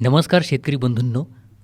नमस्कार शेतकरी बंधूंनो.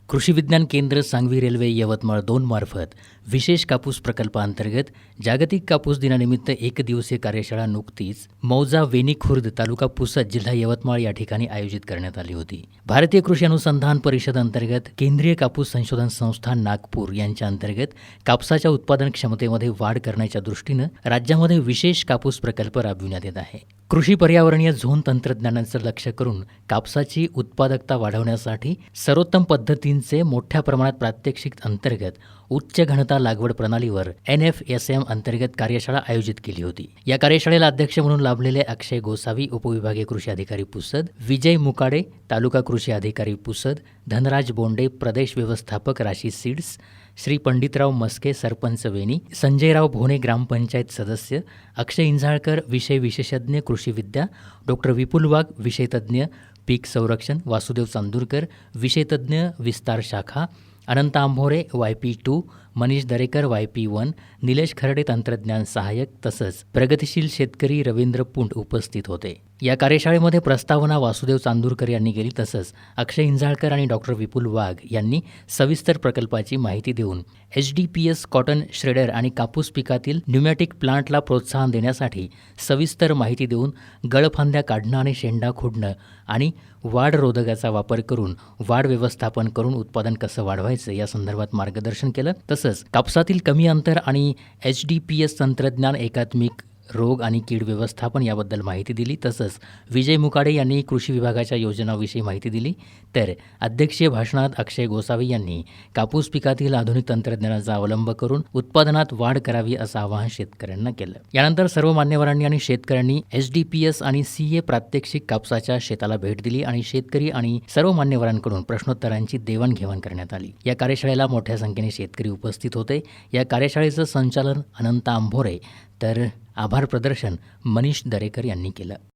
कृषी विज्ञान केंद्र सांगवी रेल्वे यवतमाळ दोन मार्फत विशेष कापूस प्रकल्पाअंतर्गत जागतिक कापूस दिनानिमित्त एक दिवसीय कार्यशाळा नुकतीच मौजा वेणी खुर्द तालुका पुसद जिल्हा यवतमाळ या ठिकाणी आयोजित करण्यात आली होती. भारतीय कृषी अनुसंधान परिषद अंतर्गत केंद्रीय कापूस संशोधन संस्था नागपूर यांच्या अंतर्गत कापसाच्या उत्पादन क्षमतेमध्ये वाढ करण्याच्या दृष्टीनं राज्यामध्ये विशेष कापूस प्रकल्प राबविण्यात येत आहे. कृषी पर्यावरणीय झोन तंत्रज्ञानाचं लक्ष करून कापसाची उत्पादकता वाढवण्यासाठी सर्वोत्तम पद्धतींचे मोठ्या प्रमाणात प्रात्यक्षिक अंतर्गत उच्च घनता लागवड प्रणालीवर एन एफ एस एम अंतर्गत कार्यशाळा आयोजित केली होती. या कार्यशाळेला अध्यक्ष म्हणून लाभलेले अक्षय गोसावी उपविभागीय कृषी अधिकारी पुसद विजय मुकाडे तालुका कृषी अधिकारी पुसद धनराज बोंडे प्रदेश व्यवस्थापक राशी सीड्स श्री पंडितराव मस्के सरपंच वेणी संजयराव भोणे ग्रामपंचायत सदस्य अक्षय इंझाळकर विषय विशेषज्ञ कृषीविद्या डॉक्टर विपुल वाघ विषयतज्ञ पीक संरक्षण वासुदेव चांदूरकर विषयतज्ञ विस्तार शाखा Anant Ambhore Y P two Manish Darekar Y P one Nilesh Kharade तंत्रज्ञान सहाय्यक तसंच प्रगतिशील शेतकरी रवींद्र पुंट उपस्थित होते. या कार्यशाळेमध्ये प्रस्तावना वासुदेव चांदूरकर यांनी केली तसंच अक्षय इंजाळकर आणि डॉक्टर विपुल वाघ यांनी सविस्तर प्रकल्पाची माहिती देऊन H D P S cotton shredder आणि कापूस पिकातील न्युमॅटिक प्लांटला प्रोत्साहन देण्यासाठी सविस्तर माहिती देऊन गळफांद्या काढणं आणि शेंडा खोडणं आणि वाढ रोधकाचा वापर करून वाढ व्यवस्थापन करून उत्पादन कसं वाढवायचं या संदर्भात मार्गदर्शन केलं. तसंच कापसातील कमी अंतर आणि एच डी पी एस तंत्रज्ञान एकात्मिक रोग आणि कीड व्यवस्थापन याबद्दल माहिती दिली. तसंच विजय मुकाडे यांनी कृषी विभागाच्या योजनाविषयी माहिती दिली. तर अध्यक्षीय भाषणात अक्षय गोसावी यांनी कापूस पिकातील आधुनिक तंत्रज्ञानाचा अवलंब करून उत्पादनात वाढ करावी असं आवाहन शेतकऱ्यांना केलं. यानंतर सर्व मान्यवरांनी आणि शेतकऱ्यांनी एच डी पी एस आणि सी ए प्रात्यक्षिक कापसाच्या शेताला भेट दिली आणि शेतकरी आणि सर्व मान्यवरांकडून प्रश्नोत्तरांची देवाणघेवाण करण्यात आली. या कार्यशाळेला मोठ्या संख्येने शेतकरी उपस्थित होते. या कार्यशाळेचं संचालन अनंत आंभोरे तर आभार प्रदर्शन मनीष दरेकर यांनी केलं.